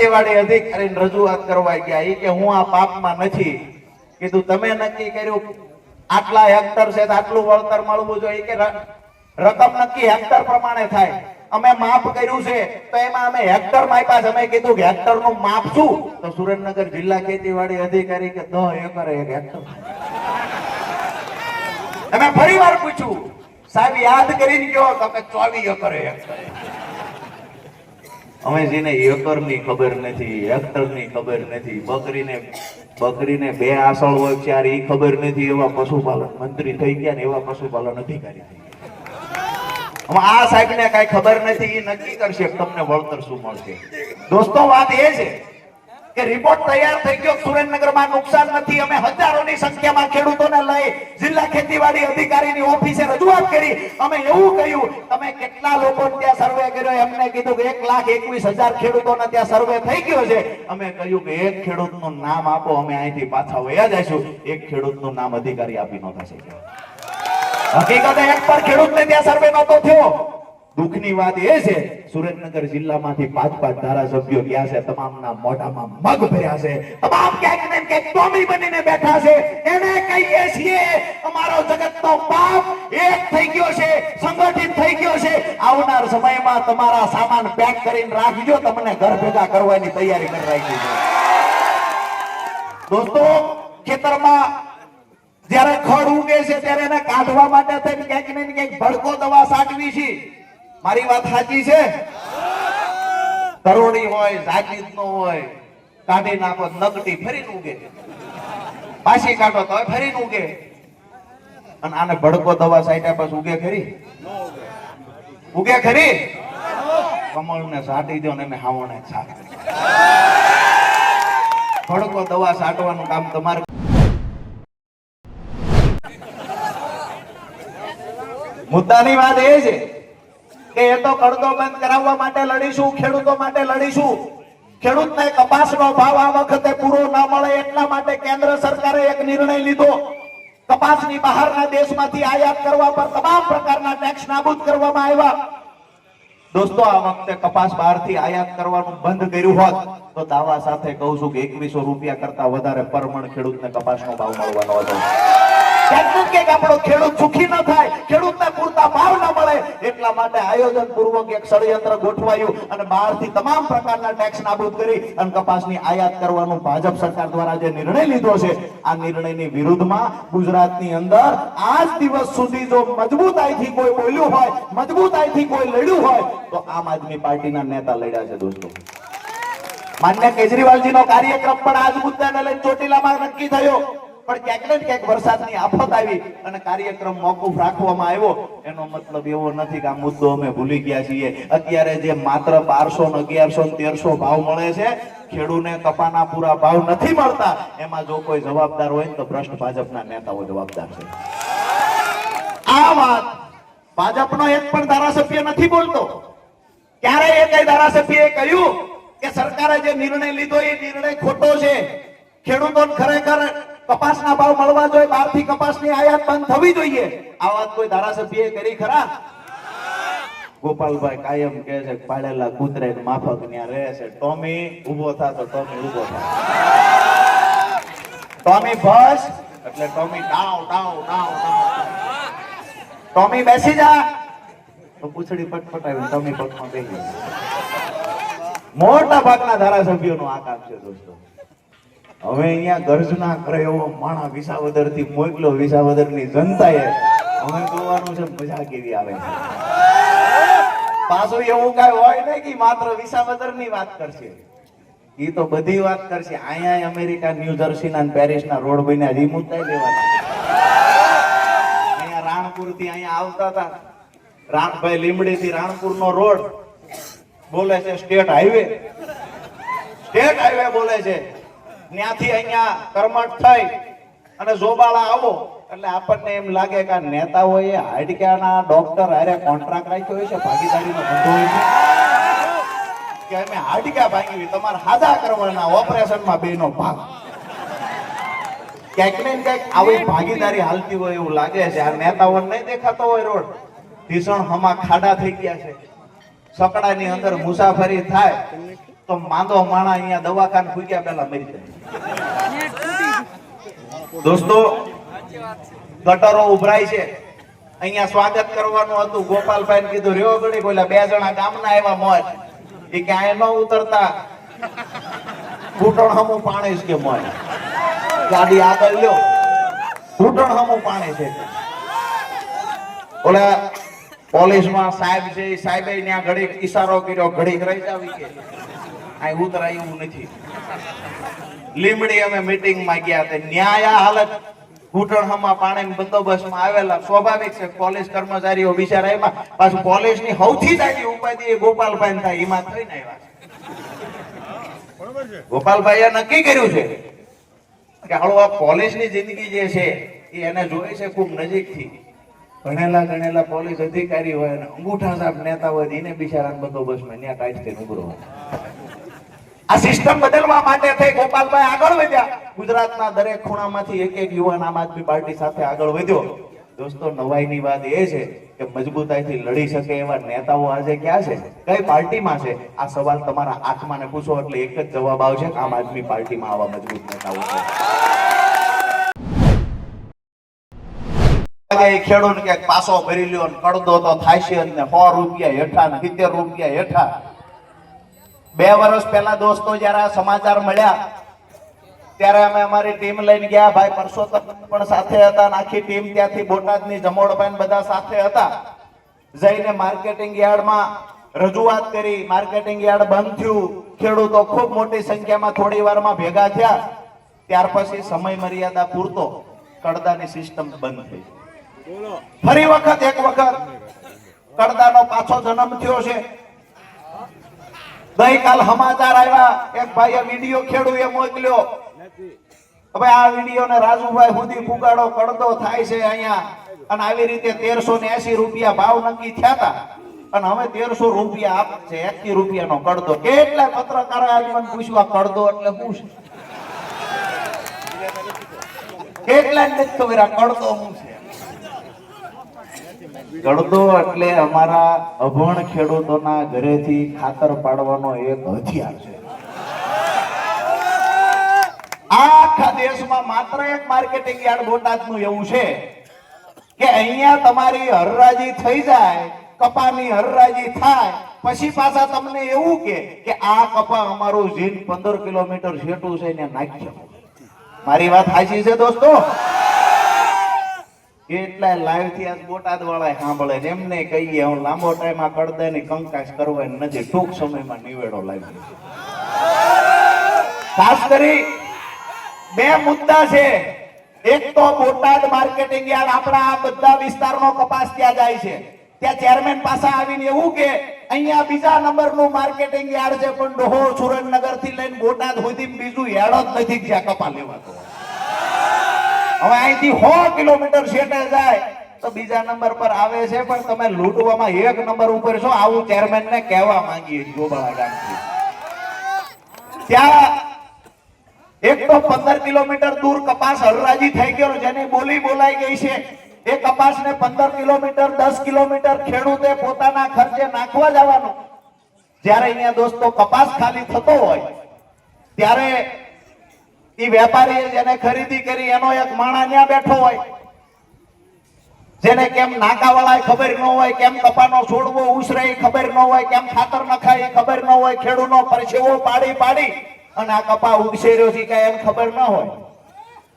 ખેતીવાડી અધિકારી રજૂઆત કરવા ગયા. એ કે હું આ પાપમાં નથી. કીધું, તમે નક્કી કર્યું આટલા હેક્ટર છે આટલું વળતર મળવું જોઈએ. કે રકમ નક્કી હેક્ટર પ્રમાણે થાય. અમે માપ કર્યું છે તો એમાં અમે હેક્ટર માપ્યા અમે કીધું કે હેક્ટરનું માપ શું? તો સુરેન્દ્રનગર જિલ્લા ખેતીવાડી અધિકારી કે, દહ એકર એક હેક્ટર. અમે ફરી વાર પૂછ્યું, સાહેબ, યાદ કરીને કયો તો કે ચોવીસ એકર હેક્ટર. અમે જેને એકરની ખબર નથી હેક્ટરની ખબર નથી, બકરીને બકરીને બે આસળ હોય ચાર એ ખબર નથી એવા પશુપાલન, મંત્રી થઈ ગયા ને એવા પશુપાલન અધિકારી થઈ હવે આ સાહેબને કાંઈ ખબર નથી એ નક્કી કરશે તમને વળતર શું મળશે. દોસ્તો, વાત એ છે એક લાખ એકવીસ નામ આપો. અમે અહીંથી પાછા વયા જઈશું. એક ખેડૂતનું નામ અધિકારી આપી નો થશે. હકીકતે એક પર ખેડૂતને ત્યાં સર્વે નહોતો થયો. દુઃખની વાત એ છે, સુરેન્દ્રનગર જિલ્લામાંથી પાંચ પાંચ ધારાસભ્યો ગયા છે, તમામના મોઢામાં મગ ભર્યા છે. તમામ ક્યાંક ને ક્યાંક ટોમી બનીને બેઠા છે એને કહીએ છીએ અમારો જગતનો પાપ એક થઈ ગયો છે સંગઠિત થઈ ગયો છે આવનાર સમયમાં તમારા સામાન પેક કરીને રાખજો, તમને ઘર ભેગા કરવાની તૈયારી કરી રાખી છે. દોસ્તો, ખેતરમાં જ્યારે ખડ ઉગે છે, ત્યારે એને કાઢવા માટે થઈને ક્યાંક ને ક્યાંક ભડકો દવા સાટવી છે. મારી વાત સાચી છે? તરોડી હોય જાગીર નો હોય કાઢી નાખો નગટી ફરી ઉગે પાછી કાઢો તો ફરી ઉગે અને આને ભડકો દવા સાઈડ પછી ઉગે ખરી? ઉગે ખરી? કમળ ને સાટી દો ને એને હાવણે છાટ ભડકો દવા સાટવાનું કામ તમારે મુદ્દાની વાત એ છે. કે એ તો કડદો બંધ કરાવવા માટે લડીશું, ખેડૂતો માટે લડીશું. ખેડૂતને કપાસનો ભાવ આ વખતે પૂરો ન મળે એટલા માટે કેન્દ્ર સરકારે એક નિર્ણય લીધો. કપાસની બહારના દેશમાંથી આયાત કરવા પર તમામ પ્રકારના ટેક્સ નાબૂદ કરવામાં આવ્યા. દોસ્તો, આ વખતે કપાસ બહારથી આયાત કરવાનું બંધ કર્યું હોત, તો દાવા સાથે કહું છું કે એકવીસો રૂપિયા કરતા વધારે પરમણ ખેડૂતને કપાસનો ભાવ મળવાનો હતો. ગુજરાતની અંદર આજ દિવસ સુધી જો મજબૂતાઈથી કોઈ બોલ્યું હોય, મજબૂતાઈથી કોઈ લડ્યું હોય, તો આમ આદમી પાર્ટીના નેતા લડ્યા છે દોસ્તો. માન્ય કેજરીવાલજીનો કાર્યક્રમ પણ આજ મુદ્દાને લઈને ચોટીલામાં નક્કી થયો. પણ ક્યાંક ને ક્યાંક વરસાદની આફત આવી અને કાર્યક્રમ મોકૂફ રાખવામાં આવ્યો. એનો મતલબ એવો નથી કે આ મુદ્દો અમે ભૂલી ગયા છીએ. અત્યારે જે માત્ર બારસો ને અગિયારસો ને તેરસો ભાવ મળે છે, ખેડૂને કપાના પૂરા ભાવ નથી મળતા. એમાં જો કોઈ જવાબદાર હોય તો ભ્રષ્ટ ભાજપના નેતાઓ જવાબદાર છે. આ વાત ભાજપનો એક પણ ધારાસભ્ય નથી બોલતો. ક્યારે એ કઈ ધારાસભ્યએ કહ્યું કે સરકારે જે નિર્ણય લીધો એ નિર્ણય ખોટો છે. ખેડૂતો ખરેખર કપાસના ભાવ મળવા જોઈએ, બહારથી કપાસની આયાત બંધ થવી જોઈએ. આ વાત કોઈ ધારાસભ્યએ કરી ખરા? ગોપાલભાઈ કાયમ કહે છે પાળેલા કૂતરે માફક ત્યાં રહે છે. ટોમી ઊભો થા તો ટોમી ઊભો થા. ટોમી બસ એટલે ટોમી ડાઉ ડાઉ ડાવ ટોમી બેસી જા. તો પૂછડી પટપટાવી ટોમી પગમાં બેસી મોટા ભાગના ધારાસભ્યોનો આ કામ છે, દોસ્તો. હવે અહીંયા ગર્જના કરે એવો માણા વિસાવદરથી મોકલો વિસાવદરની જનતાએ. હવે જોવાનું છે, મજા કેવી આવે છે. પાછું એવું કઈ હોય નહીં કે માત્ર વિસાવદરની વાત કરશે. એ તો બધી વાત કરશે. અહીંયા અમેરિકા, ન્યૂ જર્સી ના પેરિસ ના રોડ બન્યા, ઈ મુદ્દા લેવાના. અહીંયા રાણપુરથી અહીંયા આવતા હતા. રાણભાઈ લીમડી થી રાણપુર નો રોડ. બોલે છે, સ્ટેટ હાઈવે. સ્ટેટ હાઈવે બોલે છે. ત્યાંથી અહીંયા કરમટ થઈ અને જોબાળા આવો. એટલે આપણને એમ લાગે કે આ નેતાઓએ હાડક્યાના ડોક્ટર હારે કોન્ટ્રાક્ટ રાખ્યો હોય છે, ભાગીદારીનો ધંધો હોય છે. કે અમે હાડક્યા ભાગી તમારે હાદા કરવાના ઓપરેશનમાં બેનો ભાગ. ક્યાંક ને ક્યાંક આવી ભાગીદારી હાલતી હોય એવું લાગે છે. આ નેતાઓને નહીં દેખાતો હોય રોડ. ભીષણ હમા ખાડા થઈ ગયા છે. સકડાની અંદર મુસાફરી થાય. તો માંદો માણા અહીંયા દવાખાને ફૂક્યા પેલા મરી જાય. દોસ્તો, ગટરો ઉભરાય છે. અહીંયા સ્વાગત કરવાનું હતું. ગોપાલભાઈ કીધું, રહ્યો ગણી બોલ્યા બે જણા ગામના આવ્યા મોજ. એ ક્યાંય ન ઉતરતા. ઘૂંટણ હમું પાણી છે કે મોજ. ગાડી આગળ લ્યો. ઘૂંટણ હમું પાણી છે. ઓલા પોલીસમાં સાહેબ છે સાહેબે ત્યાં ઘડીક ઈશારો કર્યો, ઘડીક રહી જાવી કે. આ ઉતરાય એવું નથી. લીમડી અમે મીટિંગમાં ગયા તે ન્યાય હાલત. ઘૂંટણમાં પાણી બંદોબસ્તમાં આવેલા સ્વાભાવિક છે પોલીસ કર્મચારીઓ બિચારા એમાં પાછું પોલીસની સૌથી જાજી ઉપાધિ એ ગોપાલભાઈ થાય એમાં થઈને આવ્યા ગોપાલભાઈ ગોપાલભાઈએ નક્કી કર્યું છે કે હાલો આ પોલીસની જિંદગી જે છે એ એને જોઈ છે ખૂબ નજીકથી. ભણેલા ગણેલા પોલીસ અધિકારી હોય અને અંગૂઠા સાહેબ નેતા હોય એને બિચારા બંદોબસ્તમાં ત્યાં કાઢી થઈને ઉભરો હોય. આ સિસ્ટમ બદલવા માટે થઈ ગોપાલભાઈ આગળ વધ્યા. ગુજરાતના દરેક ખૂણામાંથી એક એક યુવાન આમ આદમી પાર્ટી સાથે આગળ વધ્યો. દોસ્તો, નવાઈની વાત એ છે કે મજબૂતાઈથી લડી શકે એવા નેતાઓ આજે ક્યાં છે? કઈ પાર્ટીમાં છે? આ સવાલ તમારા આત્માને પૂછો એટલે એક જ જવાબ આવશે આમ આદમી પાર્ટીમાં આવા મજબૂત નેતાઓ છે. ખેડૂત કે પાસો ભરી લ્યો કડદો તો થાય છે અને સો રૂપિયા હેઠા ને સિત્તેર રૂપિયા હેઠા. બે વર્ષ પહેલા દોસ્તો જયારે સમાચાર મળ્યા, ત્યારે અમે અમારી ટીમ લઈને ગયા. ભાઈ પરસોત્તમ પણ સાથે હતા આખી ટીમ ત્યાંથી બોટાદની જમોડભાઈ બધા સાથે હતા. જઈને માર્કેટિંગ યાર્ડમાં રજૂઆત કરી. માર્કેટિંગ યાર્ડ બંધ થયું. ખેડૂતો ખૂબ મોટી સંખ્યામાં થોડી વારમાં ભેગા થયા. ત્યાર પછી સમય મર્યાદા પૂરતો કડદાની સિસ્ટમ બંધ થઈ. ફરી વખત એક વખત કડદાનો પાછો જન્મ થયો છે. ગઈકાલ સમાચાર આવ્યા, એક ભાઈએ વીડિયો ખેડૂએ મોકલ્યો. હવે આ વીડિયો ને રાજુભાઈ સુધી ફુગાડો કડદો થાય છે અહીંયા. અને આવી રીતે તેરસો ને એસી રૂપિયા ભાવ નક્કી થયા હતા. અને હવે તેરસો રૂપિયા આપે છે, એસી રૂપિયાનો કડદો કેટલા પત્રકારો આજ પૂછ્યું કડદો એટલે શું? કેટલા નથી ખબર આ કડદો છે? કડદો એટલે અમારા અભણ ખેડૂતોના ઘરેથી ખાતર પાડવાનો એક હથિયાર છે. આખા દેશમાં માત્ર એક માર્કેટિંગ યાર્ડ બોટાદનું એવું છે કે અહીંયા તમારી હરરાજી થઈ જાય, કપાની હરરાજી થાય, પછી પાછા તમને એવું કે કે આ કપા અમારું જીન પંદર કિલોમીટર છેટું છે ને નાખ્યો. મારી વાત સાચી છે દોસ્તો? કેટલા લાઈવથી આજ બોટાદ વાળા સાંભળે છે એમને કહીએ, હું લાંબો ટાઈમ આ કડદાની કંકાશ કરવાની નથી ટૂંક સમયમાં નિવેડો લાવી ખાસ કરી બે મુદ્દા છે. એક તો બોટાદ માર્કેટિંગ યાર્ડ આપણા આ બધા વિસ્તારનો કપાસ ત્યાં જાય છે. ત્યાં ચેરમેન પાસે આવીને એવું કે, અહીંયા બીજા નંબરનું માર્કેટિંગ યાર્ડ છે, પણ ડોહો સુરેન્દ્રનગરથી લઈને બોટાદ સુધી બીજું યાર્ડ જ નથી જ્યાં કપા લેવાતો હવે અહીંથી સો કિલોમીટર છેટે જાય તો બીજા નંબર પર આવે છે, પણ તમે લૂંટવામાં એક નંબર ઉપર છો. આવું ચેરમેન ને કહેવા માંગીએ ગોબાળા ગામથી ત્યાં એક તો પંદર કિલોમીટર દૂર કપાસ હરરાજી થઈ ગયો, જેની બોલી બોલાઈ ગઈ છે. એ કપાસ ને પંદર કિલોમીટર, દસ કિલોમીટર ખેડૂતે પોતાના ખર્ચે નાખવા જવાનું. જ્યારે અહીંયા દોસ્તો કપાસ ખાલી થતો હોય, ત્યારે એ વેપારીએ જેને ખરીદી કરી એનો એક માણા ત્યાં બેઠો હોય. જેને કેમ નાકાવાળા ખબર ન હોય કેમ કપાનો છોડવો ઉસરે ખબર ન હોય કેમ ખાતર નખાય ખબર ન હોય ખેડૂનો પરસેવો પાડી પાડી અને આ કપા ઉગશે રહ્યો છે કઈ એમ ખબર ન હોય.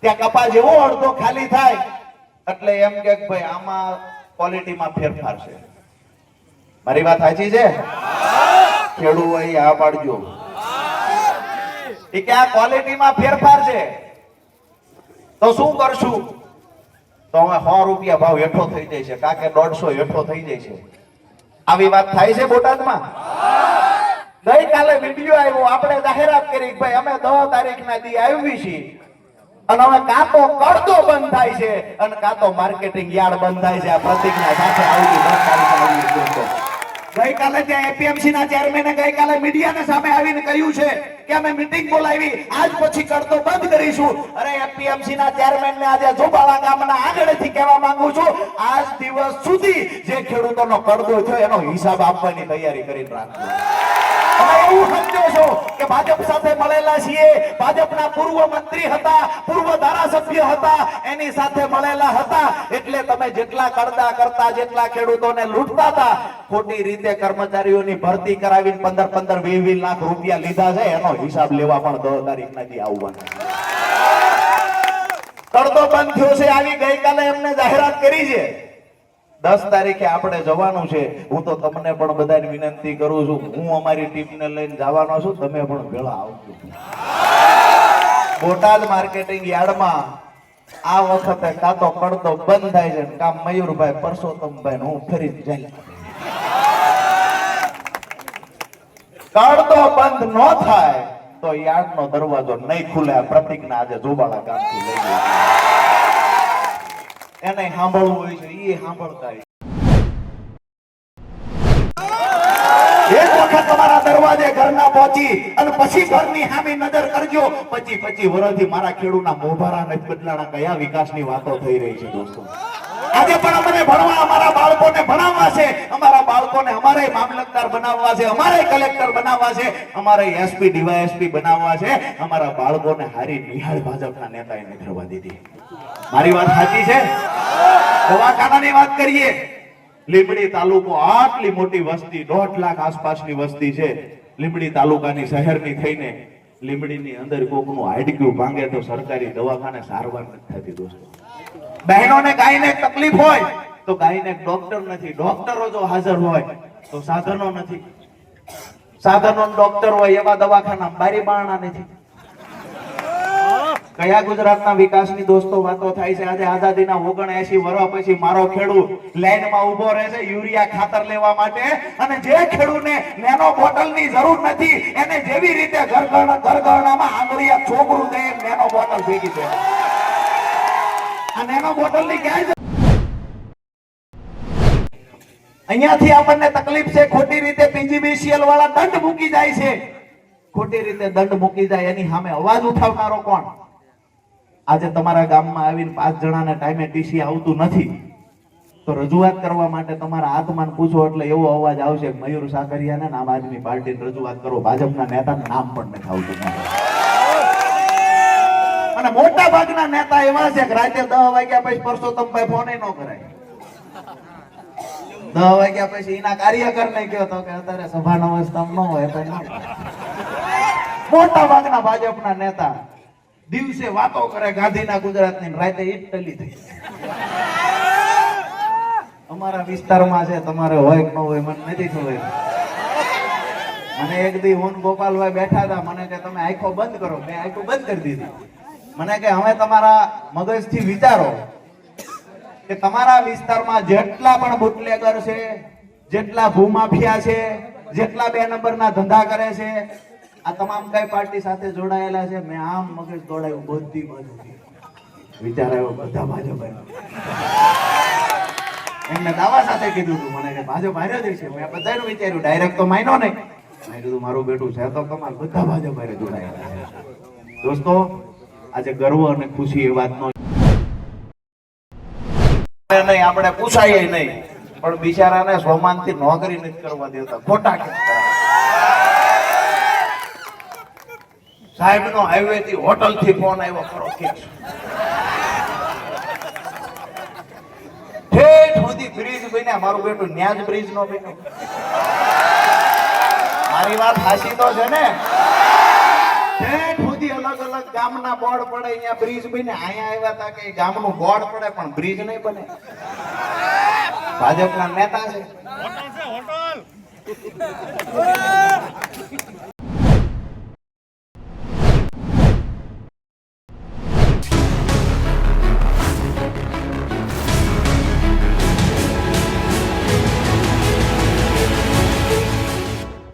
ત્યાં કપા જેવો અડધો ખાલી થાય એટલે એમ કે ભાઈ આમાં ક્વોલિટીમાં ફેરફાર છે. મારી વાત સાચી છે? ખેડૂ હોય આ પાડજો. એ કે આ ક્વોલિટીમાં ફેરફાર છે. તો શું કરશું? તો હવે સો રૂપિયા ભાવ હેઠો થઈ જાય છે. કાકે દોઢસો હેઠો થઈ જાય છે. આવી વાત થાય છે બોટાદમાં? ગઈકાલે વીડિયો આવ્યો. આપણે જાહેરાત કરી ભાઈ, અમે દસ તારીખ ના દી આવી છીએ. અને હવે કાં તો કડતો બંધ થાય છે. અને કાં તો માર્કેટિંગ યાર્ડ બંધ થાય છે. આ પ્રતિજ્ઞા સાથે આવી દસ તારીખે ગઈકાલે ત્યાં એપીએમસી ના ચેરમેને ગઈકાલે મીડિયાને સામે આવીને કહ્યું છે કે અમે મીટિંગ બોલાવી, આજ પછી કરતો બંધ કરીશું. અરે એપીએમસી ના ચેરમેન ને આજે જોબાળા ગામના આગળથી કહેવા માંગુ છું, આજ દિવસ સુધી જે ખેડૂતોનો કડદો થયો એનો હિસાબ આપવાની તૈયારી કરીને રાખજો. લૂંટતા હતા, ખોટી રીતે કર્મચારીઓની ભરતી કરાવીને પંદર પંદર વીસ વીસ લાખ રૂપિયા લીધા છે, એનો હિસાબ લેવા પણ દસ તારીખ નથી આવવાનો. કરતો બંધ થયો છે, આવી ગઈકાલે એમને જાહેરાત કરી છે. દસ તારીખે આપણે જવાનું છે, હું તો તમને પણ બધાને વિનંતી કરું છું, હું અમારી ટીમને લઈને જવાનો છું, તમે પણ ભેળા આવજો બોટાદ માર્કેટિંગ યાર્ડમાં આ વખતે કાં તો કડતો બંધ થાય છે કાં મયુરભાઈ પરસોત્તમભાઈ હું ફરી જાય કડતો બંધ ન થાય તો યાર્ડનો દરવાજો નહીં ખુલે પ્રતિજ્ઞા આજે જોબાળા ગામથી લઈ. એને સાંભળવું હોય છે એ સાંભળતા આજે પણ અમને ભણવા, અમારા બાળકોને ભણાવવા છે. અમારા બાળકોને અમારે મામલતદાર બનાવવા છે, અમારે કલેક્ટર બનાવવા છે, અમારે એસપી, ડીવાયએસપી બનાવવા છે. અમારા બાળકોને હારી નિહાળ ભાજપના નેતાએ નીકળવા દીધી. મારી વાત સાચી છે? દવાખાનાની વાત કરીએ. લીંબડી તાલુકો આટલી મોટી વસ્તી, દોઢ લાખ આસપાસની વસ્તી છે. લીંબડી તાલુકાની શહેરની થઈને લીંબડીની અંદર કોકનું હાડક્યું ભાંગે તો સરકારી દવાખાને સારવાર નથી થતી દોસ્તો. બહેનોને ગાયને તકલીફ હોય તો ગાયને ડોક્ટર નથી. ડોક્ટરો જો હાજર હોય તો સાધનો નથી. સાધનો ડોક્ટર હોય એવા દવાખાના બારી બારણા નથી. કયા ગુજરાતના વિકાસની દોસ્તો વાતો થાય છે? આજે આઝાદીના ઓગણએસી વર્ષ પછી મારો ખેડૂત લાઈનમાં ઊભો રહે યુરિયા ખાતર લેવા માટે. અને જે ખેડૂતને નેનો બોટલની જરૂર નથી, એને જેવી રીતે ઘરગરણા ઘરગરણામાં આંગળીયા છોકરું દે નેનો બોટલ ભેગી છે. આ નેનો બોટલની ક્યાંય અહીંયાથી આપણને તકલીફ છે, ખોટી રીતે પીજીબીસીએલ વાળા દંડ મૂકી જાય છે. ખોટી રીતે દંડ મૂકી જાય, એની સામે અવાજ ઉઠાવનારો કોણ? આજે તમારા ગામમાં આવીને પાંચ જણાને ટાઈમે ટીસી આવતું નથી. તો રજૂઆત કરવા માટે તમારા આત્માન પૂછો એટલે એવો અવાજ આવશે મયુર સાકરિયાને આમ આદમી પાર્ટીને રજૂઆત કરો. ભાજપના નેતાનું નામ પણ નથી આવતું. અને મોટા ભાગના નેતા એવા છે કે રાતે દસ વાગ્યા પછી પરસોત્તમભાઈ ફોન ન કરાય. દસ વાગ્યા પછી એના કાર્યકર ને કયો તો કે અત્યારે સભા અવસ્થા ન હોય મોટા ભાગના ભાજપના નેતા દિવસે વાતો કરે ગાંધીના ગુજરાતની રાતે ઇટલી થઈ અમારા વિસ્તારમાં છે, તમારે હોય ન હોય, મને નથી ખબર. મને એક દી હું ગોપાલભાઈ બેઠા હતા, મને કે તમે આંખો બંધ કરો. મેં આંખો બંધ કરી દીધી. મને કે હવે તમારા મગજથી વિચારો કે તમારા વિસ્તારમાં જેટલા પણ બુટલેગર છે, જેટલા ભૂમાફિયા છે, જેટલા બે નંબરના ધંધા કરે છે આ તમામ કઈ પાર્ટી સાથે જોડાયેલા છે? મેં આમ મગજ દોડાયું, બધી બાજુ વિચાર આવ્યો, બધા ભાજપ એમને દાવા સાથે કીધું હતું મને કે ભાજપ હાર્યો જ છે. મેં બધાનું વિચાર્યું ડાયરેક્ટ તો માન્યો નહીં. મેં કીધું, મારું બેટું છે, તો તમારે બધા ભાજપ હારે જોડાયેલા દોસ્તો, આજે ગર્વ અને ખુશી એ વાતનો નહીં, આપણે પૂછાય નહીં. પણ બિચારાને સોમાનથી નોકરી નથી કરવા દેતા. ખોટા કેસ કરાવે. સાહેબનો હાઈવે થી હોટલથી ફોન આવ્યો કરો, કે ઠેઠ સુધી બ્રિજ બન્યા, મારું બેટું ન્યાજ બ્રિજ નો બન્યો. મારી વાત હાસી તો છે ને? ઠેઠ સુધી અલગ અલગ ગામના બોર્ડ પડે, અહીંયા બ્રિજ બને અહીંયા આવ્યા હતા કે ગામનું બોર્ડ પડે, પણ બ્રિજ નહીં બને. ભાજપના નેતા છે.